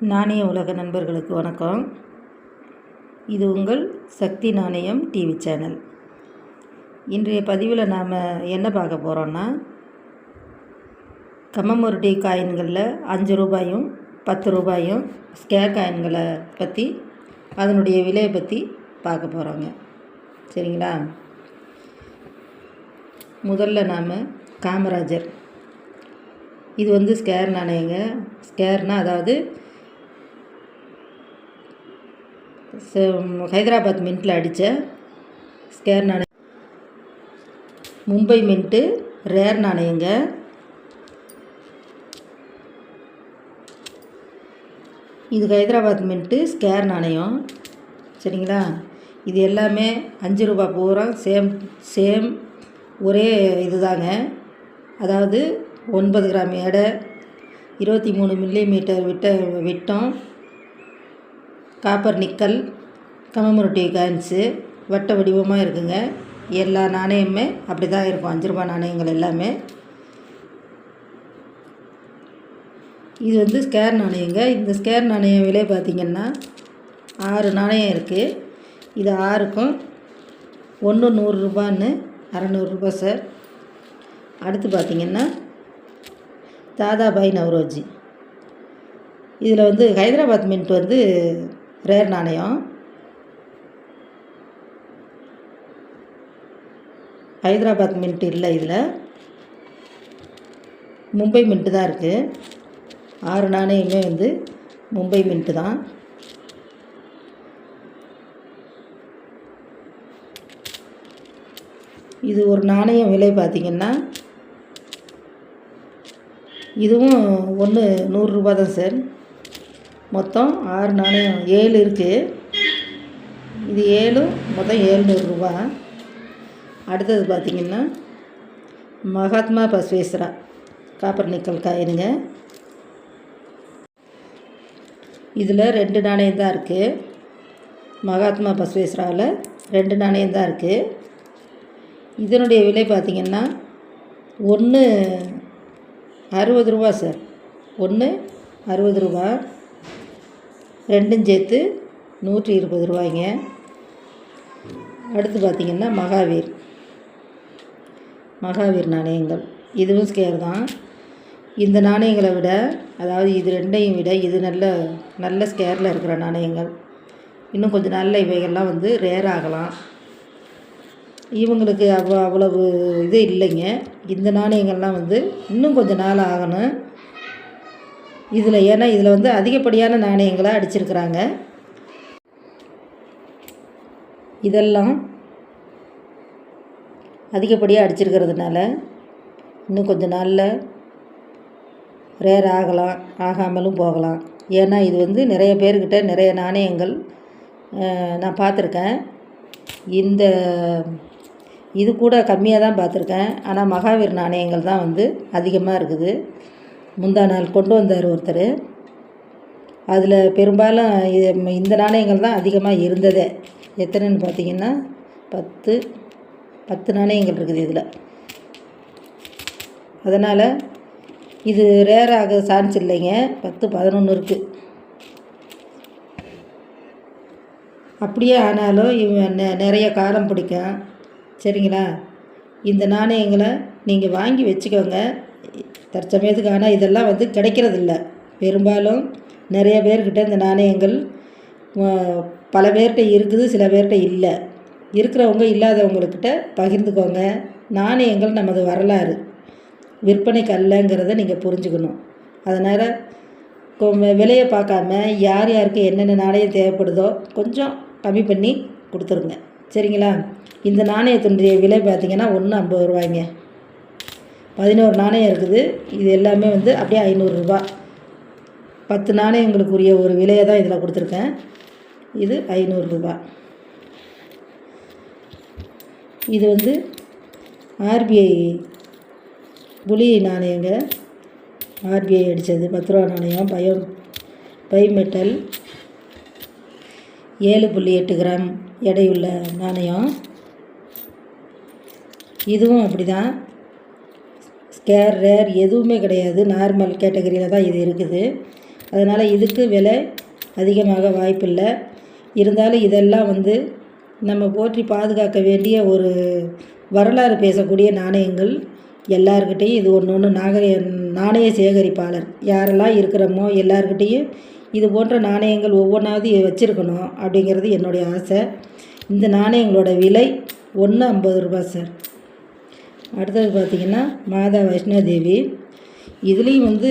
நாணய உலக நண்பர்களுக்கு வணக்கம். இது உங்கள் சக்தி நாணயம் டிவி சேனல். இன்றைய பதிவில் நாம் என்ன பார்க்க போகிறோன்னா கம்மமுருட்டி காயின்களில் அஞ்சு ரூபாயும் பத்து ரூபாயும் ஸ்கேர் காயின்களை பற்றி அதனுடைய விலையை பற்றி பார்க்க போகிறோங்க சரிங்களா? முதல்ல நாம் காமராஜர். இது வந்து ஸ்கேர் நாணயங்க. ஸ்கேர்னால் அதாவது ஹைதராபாத் மின்ட்டில் அடித்த ஸ்கேர் நாணயம் மும்பை மின்ட்டு ரேர் நாணயங்க. இது ஹைதராபாத் மின்ட்டு ஸ்கேர் நாணயம். சரிங்களா? இது எல்லாமே அஞ்சு ரூபா பூரா சேம் சேம் ஒரே இதுதாங்க. அதாவது ஒன்பது கிராம் எடை இருபத்தி மூணு மில்லி மீட்டர் விட்ட விட்டம். காப்பர் நிக்கல் கமமுருட்டி காயின்ஸு வட்ட வடிவமாக இருக்குங்க. எல்லா நாணயமுமே அப்படி தான் இருக்கும். அஞ்சு ரூபாய் நாணயங்கள் எல்லாமே. இது வந்து ஸ்கேர் நாணயங்க. இந்த ஸ்கேர் நாணயம் விலை பார்த்திங்கன்னா ஆறு நாணயம் இருக்குது இது ஆறுக்கும் ஒன்று நூறுரூபான்னு அறநூறுரூபா சார். அடுத்து பார்த்திங்கன்னா தாதாபாய் நவரோஜி. இதில் வந்து ஹைதராபாத் மின்ட் வந்து ப்ரேயர் நாணயம் ஹைதராபாத் மின்ட் இல்லை இதில். மும்பை மின்ட்டு தான் இருக்குது ஆறு நாணயமே வந்து மும்பை மின்ட்டு தான். இது ஒரு நாணயம் விலை பார்த்திங்கன்னா இதுவும் ஒன்று நூறுரூபா தான் சார். மொத்தம் ஆறு நாணயம் ஏழு இருக்குது இது ஏழு மொத்தம் ஏழ்நூறுரூபா அடுத்தது பார்த்திங்கன்னா மகாத்மா பஸ்வேஸ்வரா காப்பர் நிக்கல் காயினுங்க. இதில் ரெண்டு நாணயம் தான் இருக்குது மகாத்மா பஸ்வேஸ்வராவில் ரெண்டு நாணயம் தான் இருக்குது இதனுடைய விலை பார்த்திங்கன்னா ஒன்று அறுபது ரூபா சார். ஒன்று அறுபது ரூபா. ரெண்டும் சேர்த்து நூற்றி இருபது ரூபாய்ங்க. அடுத்து பார்த்திங்கன்னா மகாவீர். மகாவீர் நாணயங்கள். இதுவும் ஸ்கேர் தான். இந்த நாணயங்களை விட அதாவது இது ரெண்டையும் விட இது நல்ல நல்ல ஸ்கேரில் இருக்கிற நாணயங்கள். இன்னும் கொஞ்சம் நல்ல இவைகள்லாம் வந்து ரேர் ஆகலாம். இவங்களுக்கு அவ்வளோ அவ்வளவு இது இல்லைங்க. இந்த நாணயங்கள்லாம் வந்து இன்னும் கொஞ்சம் நாள் ஆகணும். இதில் ஏன்னா இதில் வந்து அதிகப்படியான நாணயங்களாக அடிச்சிருக்கிறாங்க. இதெல்லாம் அதிகப்படியாக அடிச்சிருக்கிறதுனால இன்னும் கொஞ்ச நாளில் ரேர் ஆகலாம் ஆகாமலும் போகலாம். ஏன்னா இது வந்து நிறைய பேர்கிட்ட நிறைய நாணயங்கள் நான் பார்த்துருக்கேன். இந்த இது கூட கம்மியாக தான் பார்த்துருக்கேன். ஆனால் மகாவீர் நாணயங்கள் தான் வந்து அதிகமாக இருக்குது. முந்தா நாள் கொண்டு வந்தார் ஒருத்தர். அதில் பெரும்பாலும் இந்த நாணயங்கள் தான் அதிகமாக இருந்ததே. எத்தனைன்னு பார்த்தீங்கன்னா பத்து பத்து நாணயங்கள் இருக்குது இதில். அதனால் இது ரேர் ஆக சான்ஸ் இல்லைங்க. பத்து பதினொன்று இருக்குது அப்படியே ஆனாலும் இவன் நெ நிறைய காலம் பிடிக்கும். சரிங்களா? இந்த நாணயங்களை நீங்கள் வாங்கி வச்சுக்கோங்க. தற்சமயத்துக்கு ஆனால் இதெல்லாம் வந்து கிடைக்கிறதில்ல. பெரும்பாலும் நிறைய பேர்கிட்ட இந்த நாணயங்கள் பல பேர்கிட்ட இருக்குது சில பேர்கிட்ட இல்லை. இருக்கிறவங்க இல்லாதவங்கக்கிட்ட பகிர்ந்துக்கோங்க. நாணயங்கள் நமது வரலாறு. விற்பனைக்கு அல்லங்கிறத நீங்கள் புரிஞ்சுக்கணும். அதனால் கொ- விலையை பார்க்காம யார் யாருக்கு என்னென்ன நாணயம் தேவைப்படுதோ கொஞ்சம் கம்மி பண்ணி கொடுத்துருங்க. சரிங்களா? இந்த நாணயத்தினுடைய விலை பார்த்தீங்கன்னா ஒன்று ஐம்பது ரூபாய்ங்க. பதினோரு நாணயம் இருக்குது. இது எல்லாமே வந்து அப்படியே ஐநூறுரூபா பத்து நாணயங்களுக்குரிய ஒரு விலையை தான் இதில் கொடுத்துருக்கேன். இது ஐநூறுரூபா இது வந்து ஆர்பிஐ புலி நாணயங்க. ஆர்பிஐ அடித்தது. பத்து ரூபா நாணயம். பயோ பை மெட்டல் ஏழு புள்ளி எட்டு கிராம் எடையுள்ள நாணயம். இதுவும் அப்படி தான் கேர் ரேர் எதுவுமே கிடையாது. நார்மல் கேட்டகரியில் தான் இது இருக்குது. அதனால் இதுக்கு விலை அதிகமாக வாய்ப்பில்லை. இருந்தாலும் இதெல்லாம் வந்து நம்ம போற்றி பாதுகாக்க வேண்டிய ஒரு வரலாறு பேசக்கூடிய நாணயங்கள் எல்லார்கிட்டேயும் இது ஒன்று ஒன்று நாகரிக நாணய சேகரிப்பாளர். யாரெல்லாம் இருக்கிறோமோ எல்லார்கிட்டேயும் இது போன்ற நாணயங்கள் ஒவ்வொன்றாவது வச்சுருக்கணும் அப்படிங்கிறது என்னுடைய ஆசை. இந்த நாணயங்களோட விலை ஒன்று ஐம்பது ரூபாய் சார். அடுத்தது பார்த்திங்கன்னா மாதா வைஷ்ணோதேவி. இதுலேயும் வந்து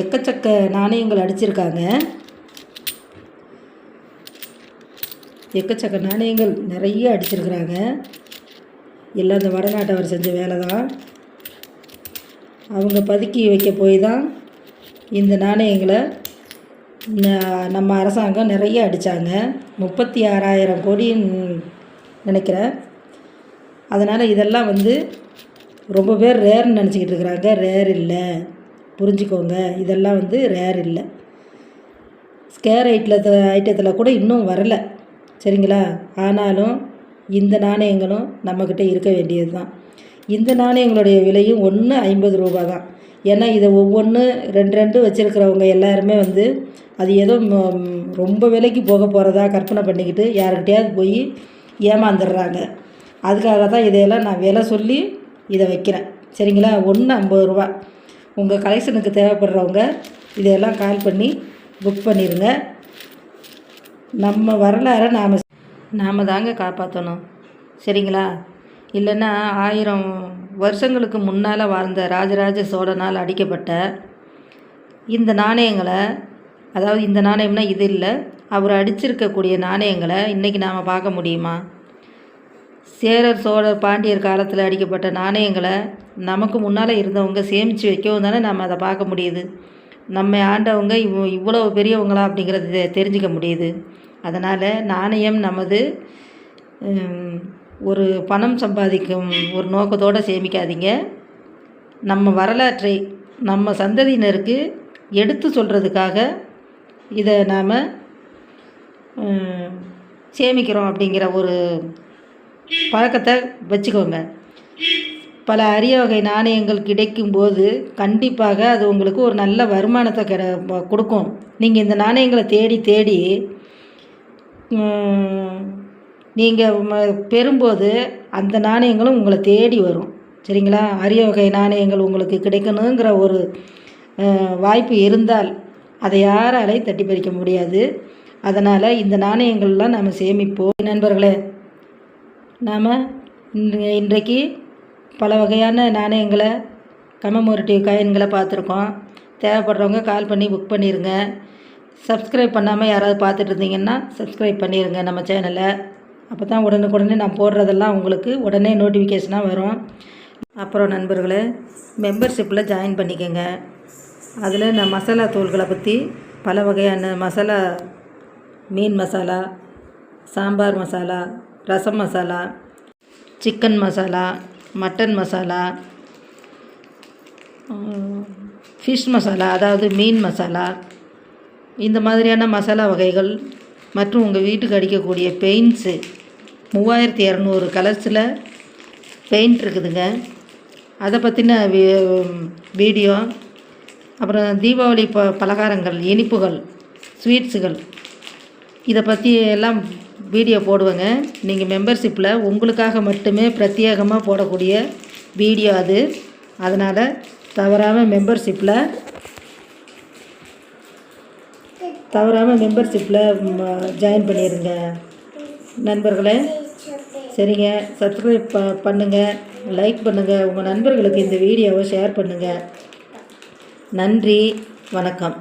எக்கச்சக்க நாணயங்கள் அடிச்சிருக்காங்க. எக்கச்சக்க நாணயங்கள் நிறைய அடிச்சிருக்கிறாங்க. எல்லாம் இந்த வடநாட்டவர் செஞ்ச வேலை தான் அவங்க பதுக்கி வைக்க போய் தான் இந்த நாணயங்களை நம்ம அரசாங்கம் நிறைய அடித்தாங்க முப்பத்தி ஆறாயிரம் கோடின்னு நினைக்கிறேன். அதனால் இதெல்லாம் வந்து ரொம்ப பேர் ரேர்னு நினச்சிக்கிட்டு இருக்கிறாங்க. ரேர் இல்லை. புரிஞ்சுக்கோங்க. இதெல்லாம் வந்து ரேர் இல்லை. ஸ்கேர் ஐட்டில் ஐட்டத்தில் கூட இன்னும் வரலை. சரிங்களா? ஆனாலும் இந்த நாணயங்களும் நம்மக்கிட்ட இருக்க வேண்டியது தான் இந்த நாணயங்களுடைய விலையும் ஒன்று ஐம்பது ரூபா தான். ஏன்னா இதை ஒவ்வொன்று ரெண்டு ரெண்டு வச்சுருக்கிறவங்க எல்லாருமே வந்து அது ஏதோ ரொம்ப விலைக்கு போக போகிறதா கற்பனை பண்ணிக்கிட்டு யாருக்கிட்டையாவது போய் ஏமாந்துடுறாங்க. அதுக்காக தான் இதையெல்லாம் நான் விலை சொல்லி இதை வைக்கிறேன். சரிங்களா? ஒன்று ஐம்பது ரூபா உங்கள் கலெக்ஷனுக்கு தேவைப்படுறவங்க இதையெல்லாம் கால் பண்ணி புக் பண்ணிடுங்க நம்ம வரலாறை நாம் நாம் தாங்க காப்பாற்றணும் சரிங்களா? இல்லைன்னா ஆயிரம் வருஷங்களுக்கு முன்னால் வாழ்ந்த ராஜராஜ சோழனால் அடிக்கப்பட்ட இந்த நாணயங்களை அதாவது இந்த நாணயம்னா இது இல்லை அவர் அடிச்சிருக்கக்கூடிய நாணயங்களை இன்றைக்கி நாம் பார்க்க முடியுமா? சேரர் சோழர் பாண்டியர் காலத்தில் அடிக்கப்பட்ட நாணயங்களை நமக்கு முன்னால் இருந்தவங்க சேமித்து வைக்கவும் தானே நம்ம அதை பார்க்க முடியுது. நம்ம ஆண்டவங்க இவ் இவ்வளோ பெரியவங்களா அப்படிங்கிறத தெ- தெரிஞ்சுக்க முடியுது. அதனால் நாணயம் நமது ஒரு பணம் சம்பாதிக்கும் ஒரு நோக்கத்தோடு சேமிக்காதீங்க. நம்ம வரலாற்றை நம்ம சந்ததியினருக்கு எடுத்து சொல்கிறதுக்காக இதை நாம் சேமிக்கிறோம் அப்படிங்கிற ஒரு பழக்கத்தை வச்சுக்கோங்க. பல அரிய வகை நாணயங்கள் கிடைக்கும் போது கண்டிப்பாக அது உங்களுக்கு ஒரு நல்ல வருமானத்தை கிட கொடுக்கும். நீங்கள் இந்த நாணயங்களை தேடி தேடி நீங்கள் பெறும்போது அந்த நாணயங்களும் உங்களை தேடி வரும். சரிங்களா? அரிய வகை நாணயங்கள் உங்களுக்கு கிடைக்கணுங்கிற ஒரு வாய்ப்பு இருந்தால் அதை யாராலையும் தட்டி பறிக்க முடியாது. அதனால் இந்த நாணயங்கள்லாம் நம்ம சேமிப்போம். நண்பர்களே நாம் இன்றைக்கு பல வகையான நாணயங்களை கமமோரிட்டிவ் காயின்களை பார்த்துருக்கோம். தேவைப்படுறவங்க கால் பண்ணி புக் பண்ணிடுங்க சப்ஸ்கிரைப் பண்ணாமல் யாராவது பார்த்துட்டு இருந்தீங்கன்னா சப்ஸ்கிரைப் பண்ணிடுங்க நம்ம சேனலை அப்போ தான் உடனுக்குடனே நான் போடுறதெல்லாம் உங்களுக்கு உடனே நோட்டிஃபிகேஷனாக வரும். அப்புறம் நண்பர்களே மெம்பர்ஷிப்பில் ஜாயின் பண்ணிக்கோங்க. அதில் நான் மசாலா தூள்களை பற்றி பல வகையான மசாலா மீன் masala sambar masala rasam masala chicken masala mutton masala fish masala அதாவது மீன் மசாலா இந்த மாதிரியான மசாலா வகைகள் மற்றும் உங்கள் வீட்டுக்கு அடிக்கக்கூடிய பெயிண்ட்ஸு மூவாயிரத்தி இரநூறு கலர்ஸில் பெயிண்ட் இருக்குதுங்க. அதை பற்றின வீ வீடியோ அப்புறம் தீபாவளி ப பலகாரங்கள் இனிப்புகள் ஸ்வீட்ஸுகள் இதை பற்றி எல்லாம் வீடியோ போடுவேங்க. நீங்கள் மெம்பர்ஷிப்பில் உங்களுக்காக மட்டுமே பிரத்யேகமாக போடக்கூடிய வீடியோ அது. அதனால் தவறாமல் மெம்பர்ஷிப்பில் தவறாமல் மெம்பர்ஷிப்பில் ஜாயின் பண்ணிடுங்க நண்பர்களே சரிங்க. சப்ஸ்கிரைப் ப பண்ணுங்கள் லைக் பண்ணுங்கள் உங்கள் நண்பர்களுக்கு இந்த வீடியோவை ஷேர் பண்ணுங்கள் நன்றி. வணக்கம்.